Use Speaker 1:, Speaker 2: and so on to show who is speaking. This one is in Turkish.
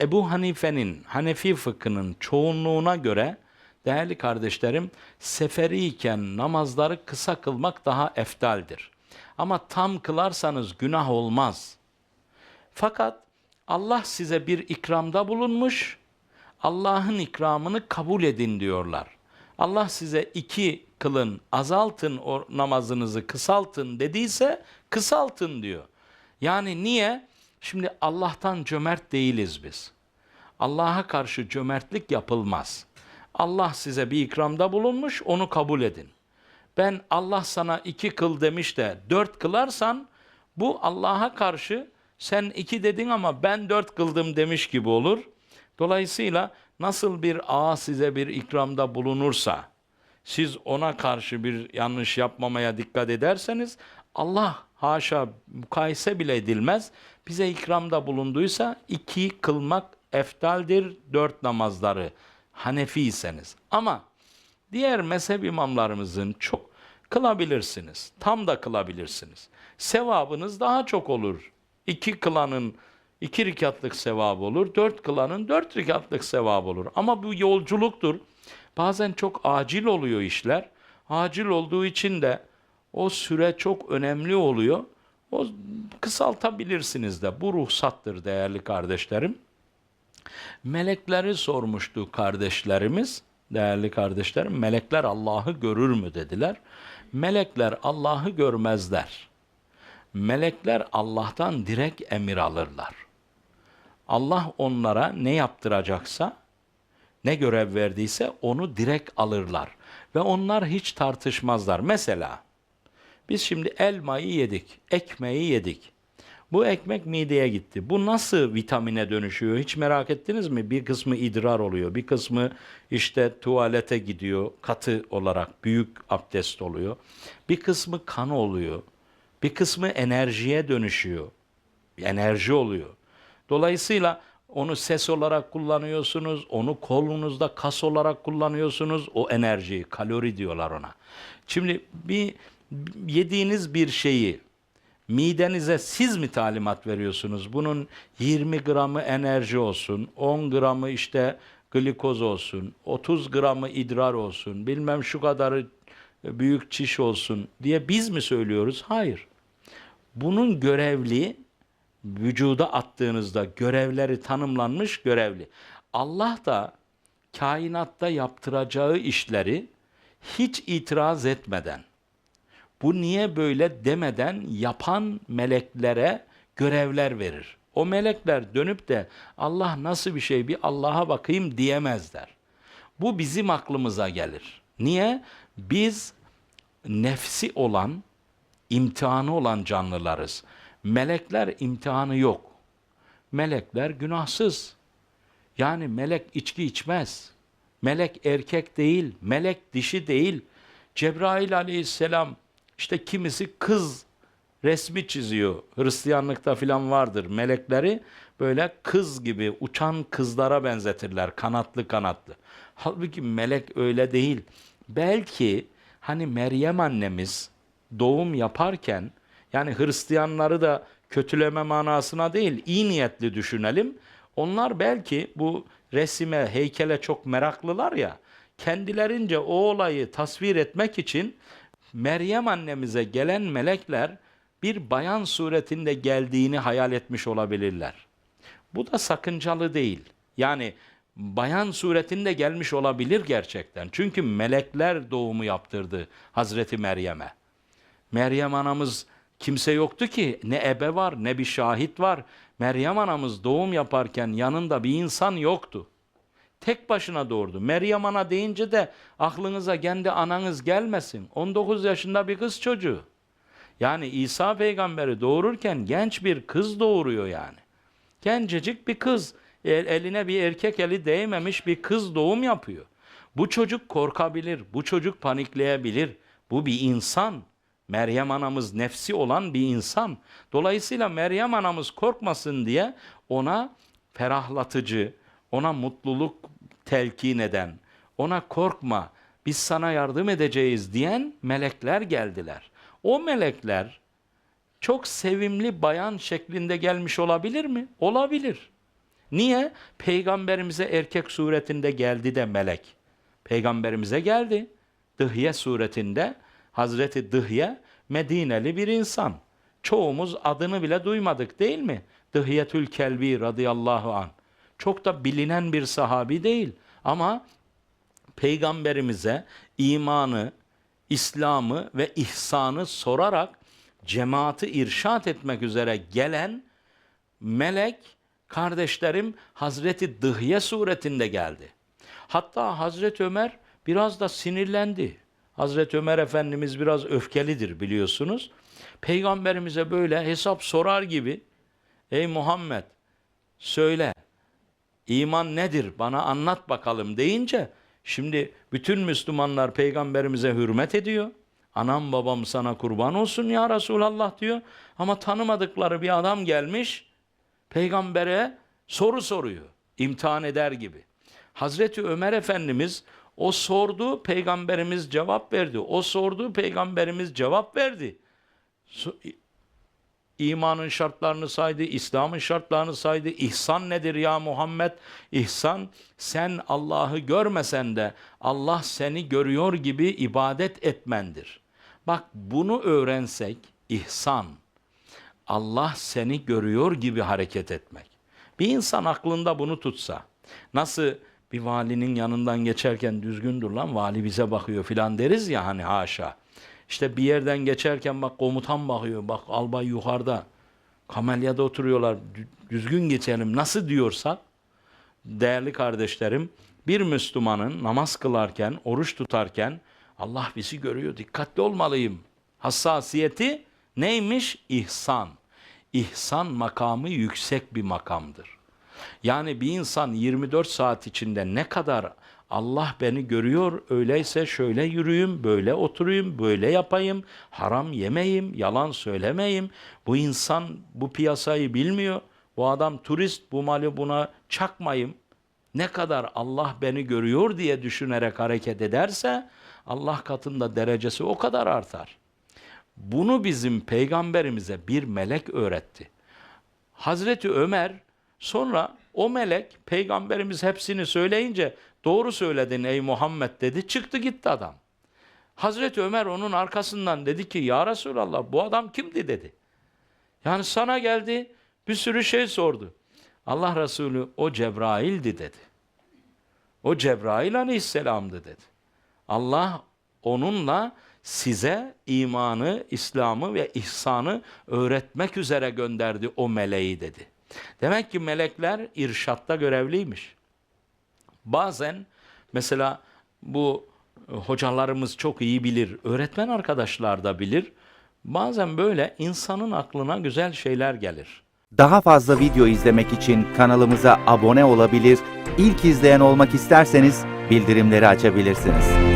Speaker 1: Ebu Hanife'nin, Hanefi fıkhının çoğunluğuna göre değerli kardeşlerim seferiyken namazları kısa kılmak daha eftaldir. Ama tam kılarsanız günah olmaz. Fakat Allah size bir ikramda bulunmuş, Allah'ın ikramını kabul edin diyorlar. Allah size iki kılın, azaltın o namazınızı, kısaltın dediyse kısaltın diyor. Yani niye? Şimdi Allah'tan cömert değiliz biz. Allah'a karşı cömertlik yapılmaz. Allah size bir ikramda bulunmuş, onu kabul edin. Ben Allah sana iki kıl demiş de dört kılarsan bu Allah'a karşı sen iki dedin ama ben dört kıldım demiş gibi olur. Dolayısıyla nasıl bir ağa size bir ikramda bulunursa siz ona karşı bir yanlış yapmamaya dikkat ederseniz Allah haşa mukayese bile edilmez. Bize ikramda bulunduysa iki kılmak eftaldir dört namazları Hanefiyseniz. Ama diğer mezhep imamlarımızın çok kılabilirsiniz. Tam da kılabilirsiniz. Sevabınız daha çok olur. İki kılanın iki rikatlık sevabı olur. Dört kılanın dört rikatlık sevabı olur. Ama bu yolculuktur. Bazen çok acil oluyor işler. Acil olduğu için de o süre çok önemli oluyor. O kısaltabilirsiniz de. Bu ruhsattır değerli kardeşlerim. Melekleri sormuştu kardeşlerimiz, değerli kardeşlerim. Melekler Allah'ı görür mü dediler. Melekler Allah'ı görmezler. Melekler Allah'tan direkt emir alırlar. Allah onlara ne yaptıracaksa, ne görev verdiyse onu direkt alırlar. Ve onlar hiç tartışmazlar. Mesela biz şimdi elmayı yedik, ekmeği yedik. Bu ekmek mideye gitti. Bu nasıl vitamine dönüşüyor hiç merak ettiniz mi? Bir kısmı idrar oluyor, bir kısmı işte tuvalete gidiyor katı olarak büyük abdest oluyor. Bir kısmı kan oluyor. Bir kısmı enerjiye dönüşüyor. Enerji oluyor. Dolayısıyla onu ses olarak kullanıyorsunuz, onu kolunuzda kas olarak kullanıyorsunuz. O enerjiyi, kalori diyorlar ona. Şimdi bir yediğiniz bir şeyi midenize siz mi talimat veriyorsunuz? Bunun 20 gramı enerji olsun, 10 gramı işte glikoz olsun, 30 gramı idrar olsun, bilmem şu kadarı büyük çiş olsun diye biz mi söylüyoruz? Hayır. Bunun görevli vücuda attığınızda görevleri tanımlanmış görevli. Allah da kainatta yaptıracağı işleri hiç itiraz etmeden bu niye böyle demeden yapan meleklere görevler verir. O melekler dönüp de Allah nasıl bir şey bir Allah'a bakayım diyemezler. Bu bizim aklımıza gelir. Niye? Biz nefsi olan, imtihanı olan canlılarız. Melekler imtihanı yok. Melekler günahsız. Yani melek içki içmez. Melek erkek değil, melek dişi değil. Cebrail aleyhisselam işte kimisi kız resmi çiziyor. Hristiyanlıkta filan vardır. Melekleri böyle kız gibi uçan kızlara benzetirler. Kanatlı kanatlı. Halbuki melek öyle değil. Belki hani Meryem annemiz doğum yaparken yani Hristiyanları da kötüleme manasına değil iyi niyetli düşünelim. Onlar belki bu resime, heykele çok meraklılar ya kendilerince o olayı tasvir etmek için Meryem annemize gelen melekler bir bayan suretinde geldiğini hayal etmiş olabilirler. Bu da sakıncalı değil. Yani bayan suretinde gelmiş olabilir gerçekten. Çünkü melekler doğumu yaptırdı Hazreti Meryem'e. Meryem anamız kimse yoktu ki ne ebe var ne bir şahit var. Meryem anamız doğum yaparken yanında bir insan yoktu. Tek başına doğurdu. Meryem ana deyince de aklınıza kendi ananız gelmesin. 19 yaşında bir kız çocuğu. Yani İsa peygamberi doğururken genç bir kız doğuruyor yani. Gencecik bir kız. El, eline bir erkek eli değmemiş bir kız doğum yapıyor. Bu çocuk korkabilir, bu çocuk panikleyebilir. Bu bir insan. Meryem anamız nefsi olan bir insan. Dolayısıyla Meryem anamız korkmasın diye ona ferahlatıcı, ona mutluluk telkin eden, ona korkma, biz sana yardım edeceğiz diyen melekler geldiler. O melekler çok sevimli bayan şeklinde gelmiş olabilir mi? Olabilir. Niye? Peygamberimize erkek suretinde geldi de melek. Peygamberimize geldi. Dıhye suretinde Hazreti Dıhye Medineli bir insan. Çoğumuz adını bile duymadık değil mi? Dıhyetül Kelbi radıyallahu an. Çok da bilinen bir sahabi değil ama peygamberimize imanı, İslam'ı ve ihsanı sorarak cemaati irşat etmek üzere gelen melek kardeşlerim Hazreti Dıhye suretinde geldi. Hatta Hazreti Ömer biraz da sinirlendi. Hazreti Ömer Efendimiz biraz öfkelidir biliyorsunuz. Peygamberimize böyle hesap sorar gibi Ey Muhammed söyle iman nedir bana anlat bakalım deyince şimdi bütün Müslümanlar peygamberimize hürmet ediyor. Anam babam sana kurban olsun ya Resulallah diyor. Ama tanımadıkları bir adam gelmiş peygambere soru soruyor. imtihan eder gibi. Hazreti Ömer Efendimiz o sordu peygamberimiz cevap verdi. O sordu peygamberimiz cevap verdi. İmanın şartlarını saydı, İslam'ın şartlarını saydı. İhsan nedir ya Muhammed? İhsan sen Allah'ı görmesen de Allah seni görüyor gibi ibadet etmendir. Bak bunu öğrensek ihsan. Allah seni görüyor gibi hareket etmek. Bir insan aklında bunu tutsa, nasıl bir valinin yanından geçerken düzgün dur lan vali bize bakıyor filan deriz ya hani haşa. İşte bir yerden geçerken bak komutan bakıyor, bak albay yukarıda, kamelyada oturuyorlar, dü- düzgün geçelim nasıl diyorsak, değerli kardeşlerim, bir Müslümanın namaz kılarken, oruç tutarken Allah bizi görüyor, dikkatli olmalıyım. Hassasiyeti neymiş? İhsan. İhsan makamı yüksek bir makamdır. Yani bir insan 24 saat içinde ne kadar Allah beni görüyor, öyleyse şöyle yürüyeyim, böyle oturayım, böyle yapayım, haram yemeyim, yalan söylemeyim. Bu insan bu piyasayı bilmiyor. Bu adam turist, bu mali buna çakmayayım. Ne kadar Allah beni görüyor diye düşünerek hareket ederse Allah katında derecesi o kadar artar. Bunu bizim peygamberimize bir melek öğretti. Hazreti Ömer sonra o melek peygamberimiz hepsini söyleyince doğru söyledin ey Muhammed dedi çıktı gitti adam. Hazreti Ömer onun arkasından dedi ki ya Resulallah bu adam kimdi dedi. Yani sana geldi bir sürü şey sordu. Allah Resulü o Cebrail'di dedi. O Cebrail aleyhisselamdı dedi. Allah onunla size imanı, İslam'ı ve ihsanı öğretmek üzere gönderdi o meleği dedi. Demek ki melekler irşatta görevliymiş. Bazen mesela bu e, hocalarımız çok iyi bilir, öğretmen arkadaşlar da bilir. Bazen böyle insanın aklına güzel şeyler gelir.
Speaker 2: Daha fazla video izlemek için kanalımıza abone olabilir, ilk izleyen olmak isterseniz bildirimleri açabilirsiniz.